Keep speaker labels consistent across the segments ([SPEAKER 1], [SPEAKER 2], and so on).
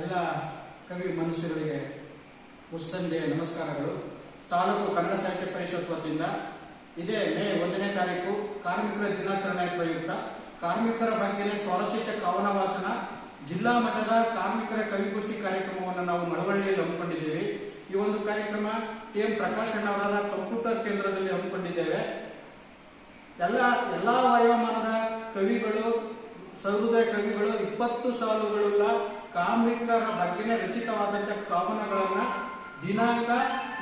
[SPEAKER 1] ಎಲ್ಲ ಕವಿ ಮನುಷ್ಯರಿಗೆ ಮುಸ್ಸಂಜೆ ನಮಸ್ಕಾರಗಳು. ತಾಲೂಕು ಕನ್ನಡ ಸಾಹಿತ್ಯ ಪರಿಷತ್ ವತಿಯಿಂದ ಇದೇ ಮೇ ಒಂದನೇ ತಾರೀಕು ಕಾರ್ಮಿಕರ ದಿನಾಚರಣೆ ಪ್ರಯುಕ್ತ. ಕಾರ್ಮಿಕರ ಬಗ್ಗೆನೇ ಸ್ವರಚಿತ ಕವನ ವಾಚನ, ಜಿಲ್ಲಾ ಮಟ್ಟದ ಕಾರ್ಮಿಕರ ಕವಿಗೋಷ್ಠಿ ಕಾರ್ಯಕ್ರಮವನ್ನು ನಾವು ಮಳವಳ್ಳಿಯಲ್ಲಿ ಹಮ್ಮಿಕೊಂಡಿದ್ದೇವೆ. ಈ ಒಂದು ಕಾರ್ಯಕ್ರಮ ಟಿ ಎಂ ಪ್ರಕಾಶ್ ಅಣ್ಣವರ ಕಂಪ್ಯೂಟರ್ ಕೇಂದ್ರದಲ್ಲಿ ಹಮ್ಮಿಕೊಂಡಿದ್ದೇವೆ. ಎಲ್ಲ ಎಲ್ಲ ವಯೋಮಾನದ ಕವಿಗಳು, ಸಹೃದಯ ಕವಿಗಳು, ಇಪ್ಪತ್ತು ಸಾಲುಗಳುಳ್ಳ ಕಾರ್ಮಿಕರ ಬಗ್ಗೆನೇ ರಚಿತವಾದಂತಹ ಕವನಗಳನ್ನ ದಿನಾಂಕ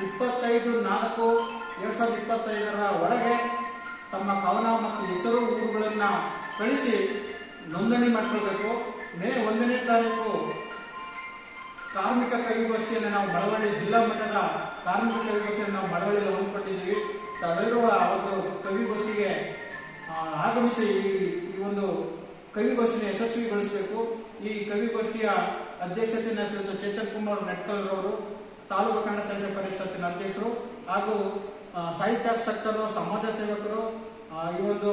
[SPEAKER 1] ಇಪ್ಪತ್ತೈದು ನಾಲ್ಕು ಎರಡ್ ಸಾವಿರದ ಇಪ್ಪತ್ತೈದರ ಒಳಗೆ ತಮ್ಮ ಕವನ ಮತ್ತು ಹೆಸರು ಊರುಗಳನ್ನ ಕಳಿಸಿ ನೋಂದಣಿ ಮಾಡ್ಕೊಳ್ಬೇಕು. ಮೇ ಒಂದನೇ ತಾರೀಕು ಕಾರ್ಮಿಕ ಕವಿಗೋಷ್ಠಿಯನ್ನು ನಾವು ಮಳವಳ್ಳಿ ಜಿಲ್ಲಾ ಮಟ್ಟದ ಕಾರ್ಮಿಕ ಕವಿಗೋಷ್ಠಿಯನ್ನು ನಾವು ಮಳವಳ್ಳಿಯಲ್ಲಿ ಹಮ್ಮಿಕೊಂಡಿದ್ದೀವಿ ತಾವೆಲ್ಲರೂ ಆ ಒಂದು ಕವಿಗೋಷ್ಠಿಗೆ ಆಗಮಿಸಿ ಈ ಈ ಒಂದು ಕವಿಗೋಷ್ಠಿನ ಯಶಸ್ವಿಗೊಳಿಸಬೇಕು. ಈ ಕವಿಗೋಷ್ಠಿಯ ಅಧ್ಯಕ್ಷತೆಯನ್ನು ವಹಿಸಿದ ಚೇತನ್ ಕುಮಾರ್ ನೆಟ್ಕಲ್ ಅವರು ತಾಲೂಕು ಕನ್ನಡ ಸಾಹಿತ್ಯ ಪರಿಷತ್ತಿನ ಅಧ್ಯಕ್ಷರು ಹಾಗೂ ಸಾಹಿತ್ಯಾಸಕ್ತರು ಸಮಾಜ ಸೇವಕರು ಈ ಒಂದು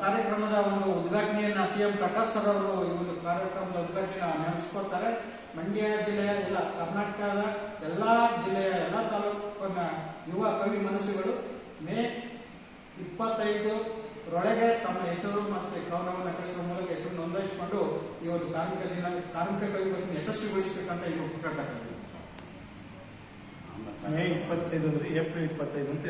[SPEAKER 1] ಕಾರ್ಯಕ್ರಮದ ಒಂದು ಉದ್ಘಾಟನೆಯನ್ನ ಪಿ ಎಂ ಪ್ರಕಾಶ್ ಸರ್ ಅವರು ಈ ಒಂದು ಕಾರ್ಯಕ್ರಮದ ಉದ್ಘಾಟನೆ ನಡೆಸಿಕೊಡ್ತಾರೆ ಮಂಡ್ಯ ಜಿಲ್ಲೆಯ ಎಲ್ಲ ಕರ್ನಾಟಕದ ಎಲ್ಲಾ ಜಿಲ್ಲೆಯ ಎಲ್ಲ ತಾಲೂಕಿನ ಯುವ ಕವಿ ಮನಸ್ಸುಗಳು ಮೇ ಇಪ್ಪತ್ತೈದು ರೊಳಗೆ ತಮ್ಮ ಹೆಸರು ಮತ್ತು ಕವನವನ್ನು ಕಳಿಸುವ ಈ ಒಂದು ಕಾರ್ಮಿಕ ದಿನ ಕಾರ್ಮಿಕ ಕವಿಗಳನ್ನು ಯಶಸ್ವಿಗೊಳಿಸಬೇಕಂತ ಈಗ ಕೇಳ್ತಾ.
[SPEAKER 2] ಮೇ ಇಪ್ಪತ್ತೈದು ಅಂದ್ರೆ ಏಪ್ರಿಲ್ ಇಪ್ಪತ್ತೈದು ಅಂತ